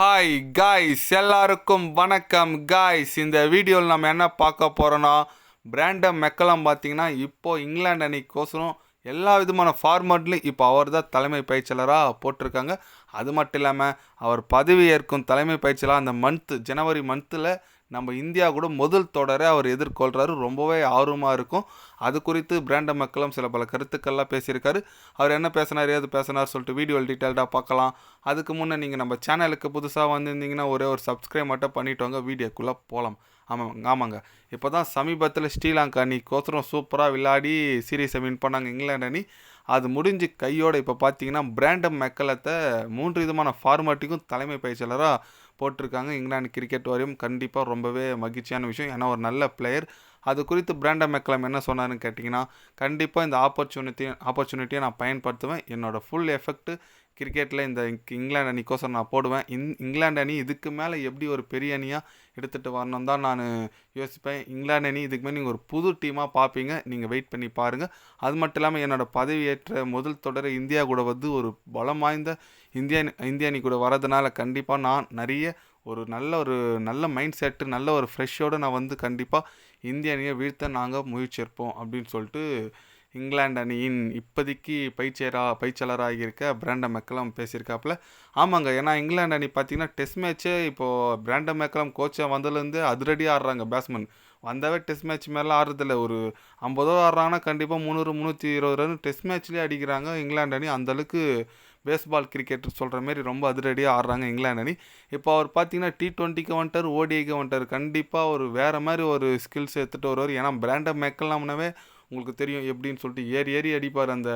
Hi guys எல்லாருக்கும் வணக்கம் guys இந்த வீடியோவில் நம்ம என்ன பார்க்க போகிறோன்னா பிராண்டம் மெக்கெல்லாம் பார்த்தீங்கன்னா இப்போ இங்கிலாந்து அணிக்கோசரம் எல்லா விதமான ஃபார்மட்லையும் இப்போ அவர் தான் தலைமை பயிற்சியாளராக போட்டிருக்காங்க. அது மட்டும் இல்லாமல் அவர் பதவி ஏற்கும் தலைமை பயிற்சியாளர் அந்த மந்த்து ஜனவரி மந்த்தில் நம்ம இந்தியா கூட முதல் தொடரை அவர் எதிர்கொள்கிறாரு ரொம்பவே ஆர்வமாக இருக்கும். அது குறித்து பிராண்ட மக்களும் சில பல கருத்துக்கள்லாம் பேசியிருக்காரு. அவர் என்ன பேசினார் ஏது பேசினார் சொல்லிட்டு வீடியோ டீட்டெயில்டாக பார்க்கலாம். அதுக்கு முன்னே நீங்கள் நம்ம சேனலுக்கு புதுசாக வந்திருந்தீங்கன்னா ஒரே ஒரு சப்ஸ்கிரைப் மட்டும் பண்ணிட்டு வாங்க வீடியோக்குள்ளே போகலாம் ஆமாங்க ஆமாங்க. இப்போ தான் சமீபத்தில் ஸ்ரீலங்கா அணி கோசரம் சூப்பராக விளையாடி சீரீஸை வின் பண்ணாங்க இங்கிலாந்து அணி. அது முடிஞ்சு கையோடு இப்போ பார்த்தீங்கன்னா பிராண்டம் மெக்கலத்தை மூன்று விதமான ஃபார்மேட்டிக்கும் தலைமை பயிற்சியாளராக போட்டிருக்காங்க. இங்கிலாந்து கிரிக்கெட் வாரியம் கண்டிப்பாக ரொம்பவே மகிழ்ச்சியான விஷயம். ஏன்னா ஒரு நல்ல பிளேயர் அது குறித்து பிராண்டம் மெக்கலம் என்ன சொன்னாருன்னு கேட்டிங்கன்னா கண்டிப்பாக இந்த ஆப்பர்ச்சுனிட்டி ஆப்பர்ச்சுனிட்டியை நான் பயன்படுத்துவேன். என்னோடய ஃபுல் எஃபெக்ட்டு கிரிக்கெட்டில் இந்த இங்கிலாந்து அணிக்கோசரம் நான் போடுவேன். இந் இங்கிலாந்து அணி இதுக்கு மேலே எப்படி ஒரு பெரிய அணியாக எடுத்துகிட்டு வரணும் தான் நான் யோசிப்பேன். இங்கிலாந்து அணி இதுக்கு மேலே நீங்கள் ஒரு புது டீமாக பார்ப்பீங்க நீங்கள் வெயிட் பண்ணி பாருங்கள் அது மட்டும் இல்லாமல் என்னோடய பதவியேற்ற முதல் தொடரை இந்தியா கூட வந்து ஒரு பலம் வாய்ந்த இந்திய இந்திய அணி கூட வரதுனால கண்டிப்பாக நான் நிறைய ஒரு நல்ல ஒரு நல்ல மைண்ட் செட்டு நல்ல ஒரு ஃப்ரெஷ்ஷோடு நான் வந்து கண்டிப்பாக இந்திய அணியை வீழ்த்த நாங்கள் முயற்சியிருப்போம் அப்படின்னு சொல்லிட்டு இங்கிலாந்து அணியின் இப்போதைக்கு பயிற்சியரா பயிற்சியாளராக இருக்க பிராண்டம் மெக்கலம் பேசியிருக்காப்புல. ஆமாங்க ஏன்னா இங்கிலாந்து அணி பார்த்தீங்கன்னா டெஸ்ட் மேட்ச்சே இப்போது பிராண்டம் மெக்கலம் கோச்சாக வந்ததுலேருந்து அதிரடியாக ஆடுறாங்க பேட்ஸ்மேன் வந்தாவே டெஸ்ட் மேட்ச் மேலே ஆடுறதில்ல. ஒரு ஐம்பதோ ஆடுறாங்கன்னா கண்டிப்பாக முந்நூறு முந்நூற்றி இருபது ரன் டெஸ்ட் மேட்ச்லேயே அடிக்கிறாங்க இங்கிலாந்து அணி. அந்தளவுக்கு பேஸ்பால் கிரிக்கெட் சொல்கிற மாரி ரொம்ப அதிரடியாக ஆடுறாங்க இங்கிலாந்து அணி. இப்போ அவர் பார்த்தீங்கன்னா டி டுவெண்ட்டிக்கு வந்துட்டார் ஓடிஐக்கு வந்துட்டார். கண்டிப்பாக ஒரு வேறு மாதிரி ஒரு ஸ்கில்ஸ் எடுத்துகிட்டு வருவார். ஏன்னா பிராண்டம் மெக்கலாம்னாவே உங்களுக்கு தெரியும் எப்படின்னு சொல்லிட்டு ஏறி ஏறி அடிப்பார். அந்த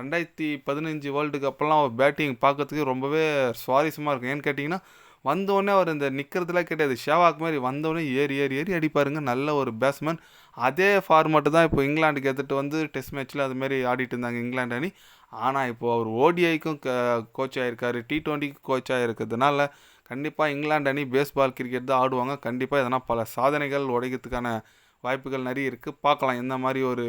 ரெண்டாயிரத்தி பதினஞ்சு வேர்ல்டு கப்பெல்லாம் அவர் பேட்டிங் பார்க்கறதுக்கு ரொம்பவே சுவாரஸ்யமாக இருக்கும். ஏன்னு கேட்டிங்கன்னா வந்தோடனே அவர் இந்த நிற்கிறதுலாம் கிடையாது. ஷேவாக் மாதிரி வந்தோடனே ஏறி ஏறி ஏறி அடிப்பாருங்க. நல்ல ஒரு பேட்ஸ்மேன் அதே ஃபார்மேட்டு தான் இப்போ இங்கிலாந்துக்கு எடுத்துகிட்டு வந்து டெஸ்ட் மேட்ச்சில் அதுமாரி ஆடிட்டு இருந்தாங்க இங்கிலாந்து அணி. ஆனால் இப்போது அவர் ஓடிஐக்கும் க கோச் ஆகிருக்காரு டி ட்வெண்ட்டிக்கும் கோச் ஆகிருக்கிறதுனால கண்டிப்பாக இங்கிலாந்து அணி பேஸ்பால் கிரிக்கெட் தான் ஆடுவாங்க. கண்டிப்பாக எதனா பல சாதனைகள் உடைக்கிறதுக்கான வாய்ப்புகள் நிறைய இருக்குது பார்க்கலாம். எந்த மாதிரி ஒரு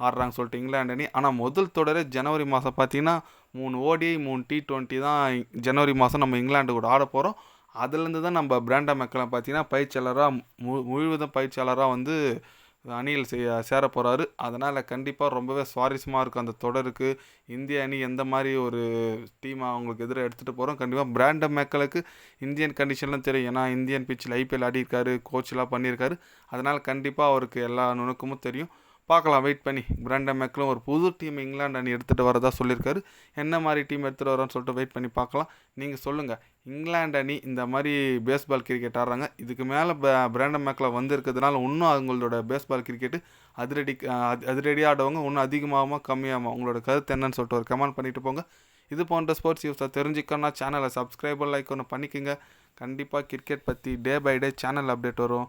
ஆடுறாங்க சொல்லிட்டு இங்கிலாந்து அணி. ஆனால் முதல் தொடரே ஜனவரி மாதம் பார்த்தீங்கன்னா மூணு ஓடிஐ மூணு டி ட்வெண்ட்டி தான் ஜனவரி மாதம் நம்ம இங்கிலாந்து கூட ஆட போகிறோம் அதுலேருந்து தான் நம்ம பிராண்டா மெக்கலை பார்த்தீங்கன்னா பயிற்சியாளராக மு முழுவதும் பயிற்சியாளராக வந்து அணியில் செய்ய சேர போகிறாரு அதனால் கண்டிப்பாக ரொம்பவே சுவாரஸ்யமாக இருக்கும் அந்த தொடருக்கு. இந்திய அணி எந்த மாதிரி ஒரு டீம் அவங்களுக்கு எதிராக எடுத்துகிட்டு போகிறோம் கண்டிப்பாக பிராண்டம் மேக்களுக்கு இந்தியன் கண்டிஷன்லாம் தெரியும். ஏன்னா இந்தியன் பிச்சில் ஐபிஎல் ஆடியிருக்காரு கோச்லாம் பண்ணியிருக்காரு. அதனால் கண்டிப்பாக அவருக்கு எல்லா நுணுக்கமும் தெரியும். பார்க்கலாம் வெயிட் பண்ணி. பிராண்டம் மேக்கிலும் ஒரு புது டீம் இங்கிலாந்து அணி எடுத்துகிட்டு வரதா சொல்லியிருக்காரு. என்ன மாதிரி டீம் எடுத்துகிட்டு வரோன்னு சொல்லிட்டு வெயிட் பண்ணி பார்க்கலாம். நீங்கள் சொல்லுங்கள் இங்கிலாந்து அணி இந்த மாதிரி பேஸ்பால் கிரிக்கெட் ஆடுறாங்க. இதுக்கு மேலே பிராண்டம் மேக்கில் வந்திருக்கிறதுனால இன்னும் அவங்களோட பேஸ்பால் கிரிக்கெட்டு அதிரடி அதிரடி ஆடவங்க. இன்னும் அதிகமாகமா கம்மியாகும்? உங்களோட கருத்து என்னன்னு சொல்லிட்டு ஒரு கமெண்ட் பண்ணிட்டு போங்க. இது போன்ற ஸ்போர்ட்ஸ் நியூஸை தெரிஞ்சுக்கணும்னா சேனலை சப்ஸ்கிரைபர் லைக் ஒன்று பண்ணிக்கோங்க. கண்டிப்பாக கிரிக்கெட் பற்றி day by day channel update வரும்.